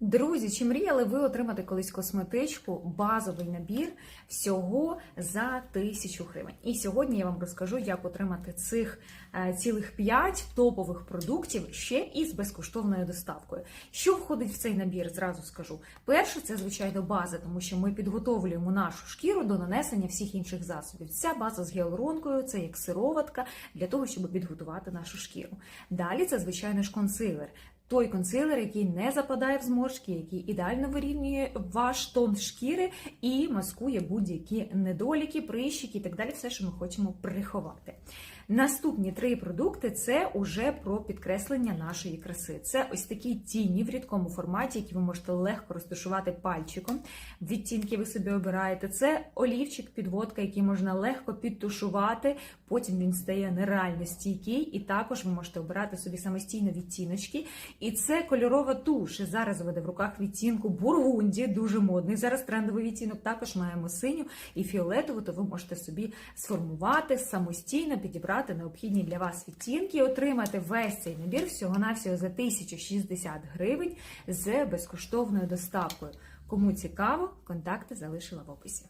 Друзі, чи мріяли ви отримати колись косметичку, базовий набір всього за тисячу гривень? І сьогодні я вам розкажу, як отримати цих е, цілих 5 топових продуктів ще і з безкоштовною доставкою. Що входить в цей набір? Зразу скажу. Перше, це звичайно база, тому що ми підготовлюємо нашу шкіру до нанесення всіх інших засобів. Ця база з гіалуронкою, це як сироватка для того, щоб підготувати нашу шкіру. Далі це звичайно ж консилер. Той консилер, який не западає в зморшки, який ідеально вирівнює ваш тон шкіри і маскує будь-які недоліки, прищики і так далі, все, що ми хочемо приховати. Наступні три продукти це уже про підкреслення нашої краси. Це ось такі тіні в рідкому форматі, які ви можете легко розташувати пальчиком. Відтінки ви собі обираєте. Це олівчик, підводка, який можна легко підтушувати. Потім він стає нереально стійкий, і також ви можете обирати собі самостійно відтіночки. І це кольорова туш. Зараз веде в руках відтінку бургунді, дуже модний. Зараз трендовий відтінок. Також маємо синю і фіолетову, то ви можете собі сформувати самостійно, підібрати необхідні для вас відтінки, і отримати весь цей набір всього-навсього за 1060 гривень з безкоштовною доставкою. Кому цікаво, контакти залишила в описі.